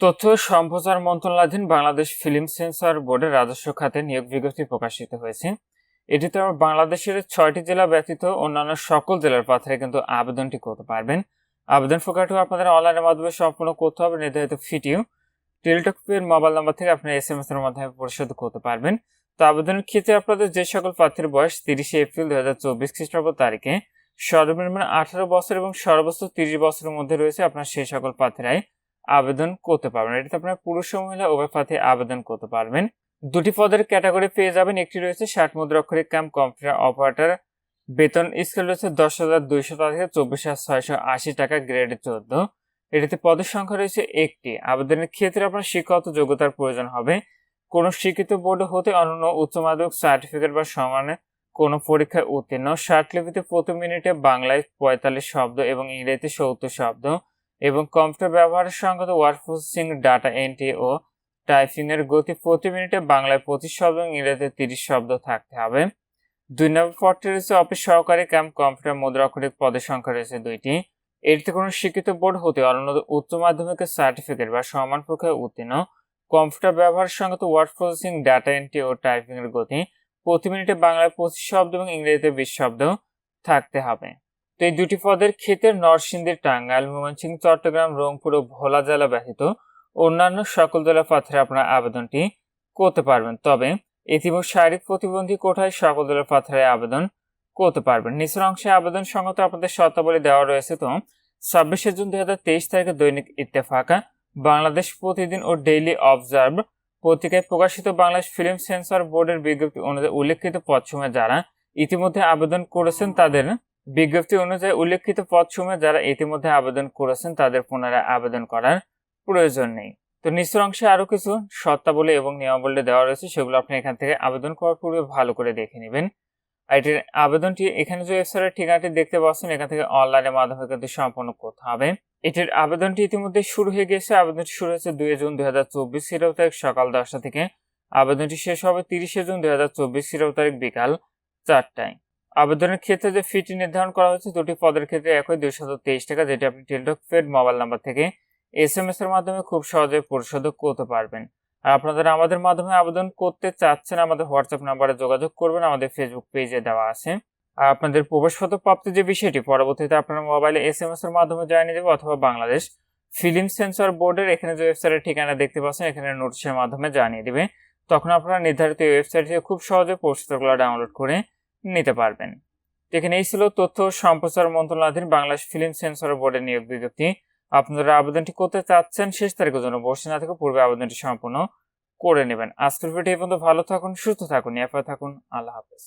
তথ্য সম্প্রচার মন্ত্রণালয়াধীন Bangladesh film sensor বোর্ডের রাজস্ব খাতে নিয়োগ বিজ্ঞপ্তি প্রকাশিত হয়েছে। এটিতে বাংলাদেশের ছয়টি জেলা ব্যতীত অন্যান্য সকল জেলার প্রার্থীরা কিন্তু আবেদনটি করতে পারবেন। আবেদন প্রক্রিয়াটি আপনাদের অনলাইনের মাধ্যমে সম্পূর্ণ করতে হবে, নির্ধারিত ফিটিও টেলিটকের মোবাইল নাম্বার থেকে আপনার এস এম এস এর মাধ্যমে পরিশোধ করতে পারবেন। তো আবেদনের ক্ষেত্রে আপনাদের যে সকল প্রার্থীর বয়স তিরিশে এপ্রিল দু হাজার চব্বিশ খ্রিস্টাব্দ তারিখে, সর্বনিম্ন আঠারো বছর এবং সর্বোচ্চ তিরিশ বছরের মধ্যে রয়েছে আপনার সেই সকল প্রার্থীরাই। আবেদন করতে পারবেন। এটাতে আপনার পুরুষ ও মহিলা উভয় প্রার্থী আবেদন করতে পারবেন। দুটি পদের ক্যাটাগরি পেয়ে যাবেন। একটি রয়েছে ষাট মুদ্রাক্ষরিক ক্যাম্প কম্পিউটার অপারেটর। বেতন স্কেল রয়েছে দশ হাজার দুইশো থেকে চব্বিশ হাজার ছয়শো আশি টাকা, গ্রেড চোদ্দ। এটিতে পদের সংখ্যা রয়েছে একটি। আবেদনের ক্ষেত্রে আপনার শিক্ষাগত যোগ্যতার প্রয়োজন হবে। কোনো শিক্ষিত বোর্ড হতে অনন্য উচ্চ মাধ্যমিক সার্টিফিকেট বা সমানে কোনো পরীক্ষায় উত্তীর্ণ। ষাটলিপিতে প্রতি মিনিটে বাংলায় পঁয়তাল্লিশ শব্দ এবং ইংরেজিতে সত্তর শব্দ। এবং কম্পিউটার ব্যবহারের সঙ্গত ওয়ার্ড প্রসেসিং, ডাটা এন্ট্রি ও টাইপিং এর গতি প্রতি মিনিটে বাংলায় পঁচিশ শব্দ এবং ইংরেজিতে তিরিশ শব্দ থাকতে হবে। দুই নম্বর পদটি রয়েছে অফিস সহকারী ক্যাম্প কম্পিউটার মুদ্রাক্ষরিক পদের সংখ্যা রয়েছে দুইটি। এটিতে কোনো শিক্ষিত বোর্ড হতে অনন্য উচ্চ মাধ্যমিকের সার্টিফিকেট বা সমান পরীক্ষায় উত্তীর্ণ। কম্পিউটার ব্যবহারের সঙ্গত ওয়ার্ড প্রসেসিং, ডাটা এন্ট্রি ও টাইপিং এর গতি প্রতি মিনিটে বাংলায় পঁচিশ শব্দ এবং ইংরেজিতে বিশ শব্দ থাকতে হবে। তো এই দুটি পদের ক্ষেতের নরসিংদী টাঙ্গাইল, ময়মনসিংহ, চট্টগ্রাম, রংপুর ও ভোলা জেলা ব্যতীত অন্যান্য সকল জেলা প্রার্থীরা আপনার আবেদনটি করতে পারবেন। তবে ইতিমধ্যে শারীরিক প্রতিবন্ধী কোঠায় সকল দলের প্রার্থীরা আবেদন করতে পারবেন। নিচের অংশে আবেদন সংগত আপনাদের শর্তাবলী দেওয়া রয়েছে। তো ছাব্বিশে জুন দুই হাজার তেইশ তারিখে দৈনিক ইত্তেফাকা, বাংলাদেশ প্রতিদিন ও ডেইলি অবজার্ভ পত্রিকায় প্রকাশিত বাংলাদেশ ফিল্ম সেন্সর বোর্ডের বিজ্ঞপ্তি অনুযায়ী উল্লেখিত পদসমূহে যারা ইতিমধ্যে আবেদন করেছেন তাদের বিজ্ঞপ্তি অনুযায়ী উল্লেখিত পদসমূহে যারা ইতিমধ্যে আবেদন করেছেন, তাদের পুনরায় আবেদন করার প্রয়োজন নেই। তো নিচের অংশে আরও কিছু শর্তাবলী এবং নিয়মাবলী দেওয়া রয়েছে, সেগুলো আপনি এখান থেকে আবেদন করার পূর্বে ভালো করে দেখে নেবেন। আর এটির আবেদনটি এখানে যে ওয়েবসাইটের ঠিকানাটি দেখতে পাচ্ছেন, এখান থেকে অনলাইনের মাধ্যমে কিন্তু সম্পন্ন করতে হবে। এটির আবেদনটি ইতিমধ্যে শুরু হয়ে গেছে। আবেদনটি শুরু হয়েছে দুই জুন দুই হাজার চব্বিশ সিরাও তারিখ, সকাল দশটা থেকে। আবেদনটি শেষ হবে তিরিশে জুন দুই হাজার চব্বিশ সিরাও তারিখ, বিকাল চারটায়। আবেদনের ক্ষেত্রে যে ফিটি নির্ধারণ করা হয়েছে, দুটি পদের ক্ষেত্রে একই দুইশত তেইশ টাকা, যেটি আপনি টেলটক ফেড মোবাইল নাম্বার থেকে এস এম এস এর মাধ্যমে খুব সহজে পরিশোধ করতে পারবেন। আর আপনারা আমাদের মাধ্যমে আবেদন করতে চাচ্ছেন, আমাদের হোয়াটসঅ্যাপ নাম্বারে যোগাযোগ করবেন, আমাদের ফেসবুক পেজে দেওয়া আছে। আর আপনাদের প্রবেশপত্র প্রাপ্তির যে বিষয়টি, পরবর্তীতে আপনার মোবাইলে এস এম এস এর মাধ্যমে জানিয়ে দেবে অথবা বাংলাদেশ ফিল্ম সেন্সর বোর্ডের এখানে যে ওয়েবসাইটের ঠিকানা দেখতে পাচ্ছেন, এখানে নোটিশের মাধ্যমে জানিয়ে দেবে। তখন আপনারা নির্ধারিত ওয়েবসাইট থেকে খুব সহজে প্রস্তুতগুলো ডাউনলোড করে নিতে পারবেন। দেখেন, এই ছিল তথ্য সম্প্রচার মন্ত্রণালয়াধীন বাংলাদেশ ফিল্ম সেন্সর বোর্ডের নিয়োগ বিজ্ঞপ্তি। আপনারা আবেদনটি করতে চাচ্ছেন, শেষ তারিখের জন্য বসে না থেকে পূর্বে আবেদনটি সম্পূর্ণ করে নেবেন। আজকের ভিডিও পর্যন্ত। ভালো থাকুন, সুস্থ থাকুন এরপর থাকুন। আল্লাহ হাফেজ।